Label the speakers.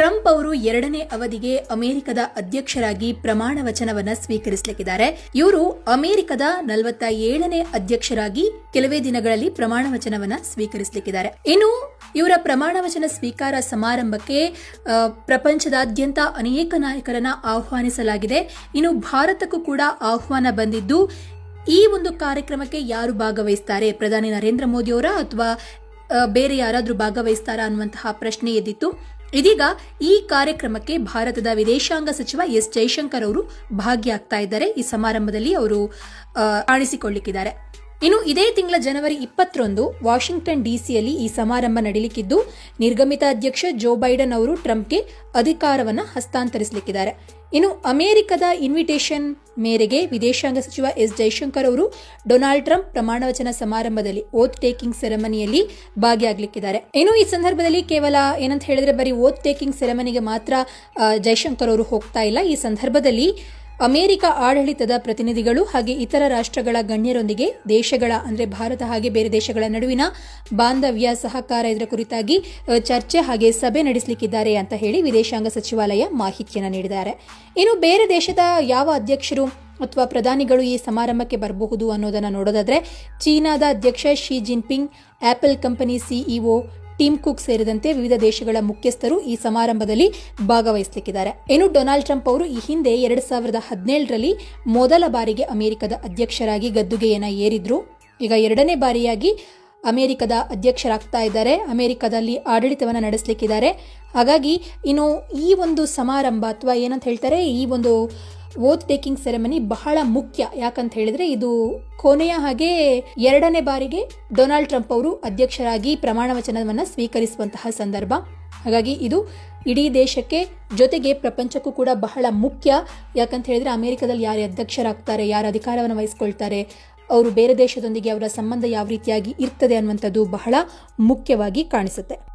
Speaker 1: Trump ಅವರು ಎರಡನೇ ಅವಧಿಗೆ ಅಮೆರಿಕದ ಅಧ್ಯಕ್ಷರಾಗಿ ಪ್ರಮಾಣ ವಚನವನ್ನ ಸ್ವೀಕರಿಸಲಿಕ್ಕಿದ್ದಾರೆ. ಇವರು ಅಮೆರಿಕದ ನಲವತ್ತ ಏಳನೇ ಅಧ್ಯಕ್ಷರಾಗಿ ಕೆಲವೇ ದಿನಗಳಲ್ಲಿ ಪ್ರಮಾಣ ವಚನವನ್ನ ಸ್ವೀಕರಿಸಲಿಕ್ಕಿದ್ದಾರೆ. ಇನ್ನು ಇವರ ಪ್ರಮಾಣ ವಚನ ಸ್ವೀಕಾರ ಸಮಾರಂಭಕ್ಕೆ ಪ್ರಪಂಚದಾದ್ಯಂತ ಅನೇಕ ನಾಯಕರನ್ನ ಆಹ್ವಾನಿಸಲಾಗಿದೆ. ಇನ್ನು ಭಾರತಕ್ಕೂ ಕೂಡ ಆಹ್ವಾನ ಬಂದಿದ್ದು, ಈ ಒಂದು ಕಾರ್ಯಕ್ರಮಕ್ಕೆ ಯಾರು ಭಾಗವಹಿಸ್ತಾರೆ? ಪ್ರಧಾನಿ ನರೇಂದ್ರ ಮೋದಿಯವರ ಅಥವಾ ಬೇರೆ ಯಾರಾದರೂ ಭಾಗವಹಿಸ್ತಾರಾ ಅನ್ನುವಂತಹ ಪ್ರಶ್ನೆ ಎದ್ದಿತ್ತು. ಇದೀಗ ಈ ಕಾರ್ಯಕ್ರಮಕ್ಕೆ ಭಾರತದ ವಿದೇಶಾಂಗ ಸಚಿವ ಎಸ್ ಜೈಶಂಕರ್ ಅವರು ಭಾಗಿಯಾಗ್ತಾ ಇದ್ದಾರೆ. ಈ ಸಮಾರಂಭದಲ್ಲಿ ಅವರು ಕಾಣಿಸಿಕೊಳ್ಳಿಕ್ಕಿದ್ದಾರೆ ಇನ್ನು ಇದೇ ತಿಂಗಳ ಜನವರಿ ಇಪ್ಪತ್ತರಂದು ವಾಷಿಂಗ್ಟನ್ ಡಿಸಿಯಲ್ಲಿ ಈ ಸಮಾರಂಭ ನಡೆಯಲಿಕ್ಕಿದ್ದು ನಿರ್ಗಮಿತ ಅಧ್ಯಕ್ಷ ಜೋ ಬೈಡನ್ ಅವರು ಟ್ರಂಪ್ಗೆ ಅಧಿಕಾರವನ್ನು ಹಸ್ತಾಂತರಿಸಲಿಕ್ಕಿದ್ದಾರೆ. ಇನ್ನು ಅಮೆರಿಕದ ಇನ್ವಿಟೇಷನ್ ಮೇರೆಗೆ ವಿದೇಶಾಂಗ ಸಚಿವ ಎಸ್ ಜೈಶಂಕರ್ ಅವರು ಡೊನಾಲ್ಡ್ ಟ್ರಂಪ್ ಪ್ರಮಾಣವಚನ ಸಮಾರಂಭದಲ್ಲಿ ಓತ್ ಟೇಕಿಂಗ್ ಸೆರೆಮನಿಯಲ್ಲಿ ಭಾಗಿಯಾಗಲಿಕ್ಕಿದ್ದಾರೆ. ಇನ್ನು ಈ ಸಂದರ್ಭದಲ್ಲಿ ಕೇವಲ ಏನಂತ ಹೇಳಿದ್ರೆ ಬರೀ ಓತ್ ಟೇಕಿಂಗ್ ಸೆರೆಮನಿಗೆ ಮಾತ್ರ ಜೈಶಂಕರ್ ಅವರು ಹೋಗ್ತಾ ಇಲ್ಲ. ಈ ಸಂದರ್ಭದಲ್ಲಿ ಅಮೆರಿಕ ಆಡಳಿತದ ಪ್ರತಿನಿಧಿಗಳು ಹಾಗೆ ಇತರ ರಾಷ್ಟ್ರಗಳ ಗಣ್ಯರೊಂದಿಗೆ ದೇಶಗಳ, ಅಂದರೆ ಭಾರತ ಹಾಗೆ ಬೇರೆ ದೇಶಗಳ ನಡುವಿನ ಬಾಂಧವ್ಯ, ಸಹಕಾರ ಇದರ ಕುರಿತಾಗಿ ಚರ್ಚೆ ಹಾಗೆ ಸಭೆ ನಡೆಸಲಿಕ್ಕಿದ್ದಾರೆ ಅಂತ ಹೇಳಿ ವಿದೇಶಾಂಗ ಸಚಿವಾಲಯ ಮಾಹಿತಿಯನ್ನು ನೀಡಿದ್ದಾರೆ. ಇನ್ನು ಬೇರೆ ದೇಶದ ಯಾವ ಅಧ್ಯಕ್ಷರು ಅಥವಾ ಪ್ರಧಾನಿಗಳು ಈ ಸಮಾರಂಭಕ್ಕೆ ಬರಬಹುದು ಅನ್ನೋದನ್ನು ನೋಡೋದಾದ್ರೆ, ಚೀನಾದ ಅಧ್ಯಕ್ಷ Xi Jinping, Apple company CEO Tim Cook ಸೇರಿದಂತೆ ವಿವಿಧ ದೇಶಗಳ ಮುಖ್ಯಸ್ಥರು ಈ ಸಮಾರಂಭದಲ್ಲಿ ಭಾಗವಹಿಸಲಿಕ್ಕಿದ್ದಾರೆ. ಇನ್ನು ಡೊನಾಲ್ಡ್ ಟ್ರಂಪ್ ಅವರು ಈ ಹಿಂದೆ ಎರಡು ಸಾವಿರದ ಹದಿನೇಳರಲ್ಲಿ ಮೊದಲ ಬಾರಿಗೆ ಅಮೆರಿಕದ ಅಧ್ಯಕ್ಷರಾಗಿ ಗದ್ದುಗೆಯನ್ನ ಏರಿದ್ರು. ಈಗ ಎರಡನೇ ಬಾರಿಯಾಗಿ ಅಮೆರಿಕದ ಅಧ್ಯಕ್ಷರಾಗ್ತಾ ಇದ್ದಾರೆ. ಅಮೆರಿಕದಲ್ಲಿ ಆಡಳಿತವನ್ನು ನಡೆಸಲಿಕ್ಕಿದ್ದಾರೆ. ಹಾಗಾಗಿ ಇನ್ನು ಈ ಒಂದು ಸಮಾರಂಭ ಅಥವಾ ಏನಂತ ಹೇಳ್ತಾರೆ, ಈ ಒಂದು ಓತ್ ಟೇಕಿಂಗ್ ಸೆರೆಮನಿ ಬಹಳ ಮುಖ್ಯ. ಯಾಕಂತ ಹೇಳಿದ್ರೆ ಇದು ಕೊನೆಯ ಹಾಗೆ ಎರಡನೇ ಬಾರಿಗೆ ಡೊನಾಲ್ಡ್ ಟ್ರಂಪ್ ಅವರು ಅಧ್ಯಕ್ಷರಾಗಿ ಪ್ರಮಾಣ ವಚನವನ್ನು ಸ್ವೀಕರಿಸುವಂತಹ ಸಂದರ್ಭ. ಹಾಗಾಗಿ ಇದು ಇಡೀ ದೇಶಕ್ಕೆ ಜೊತೆಗೆ ಪ್ರಪಂಚಕ್ಕೂ ಕೂಡ ಬಹಳ ಮುಖ್ಯ. ಯಾಕಂತ ಹೇಳಿದ್ರೆ ಅಮೆರಿಕದಲ್ಲಿ ಯಾರು ಅಧ್ಯಕ್ಷರಾಗ್ತಾರೆ, ಯಾರು ಅಧಿಕಾರವನ್ನು ವಹಿಸ್ಕೊಳ್ತಾರೆ, ಅವರು ಬೇರೆ ದೇಶದೊಂದಿಗೆ ಅವರ ಸಂಬಂಧ ಯಾವ ರೀತಿಯಾಗಿ ಇರ್ತದೆ ಅನ್ನುವಂಥದ್ದು ಬಹಳ ಮುಖ್ಯವಾಗಿ ಕಾಣಿಸುತ್ತೆ.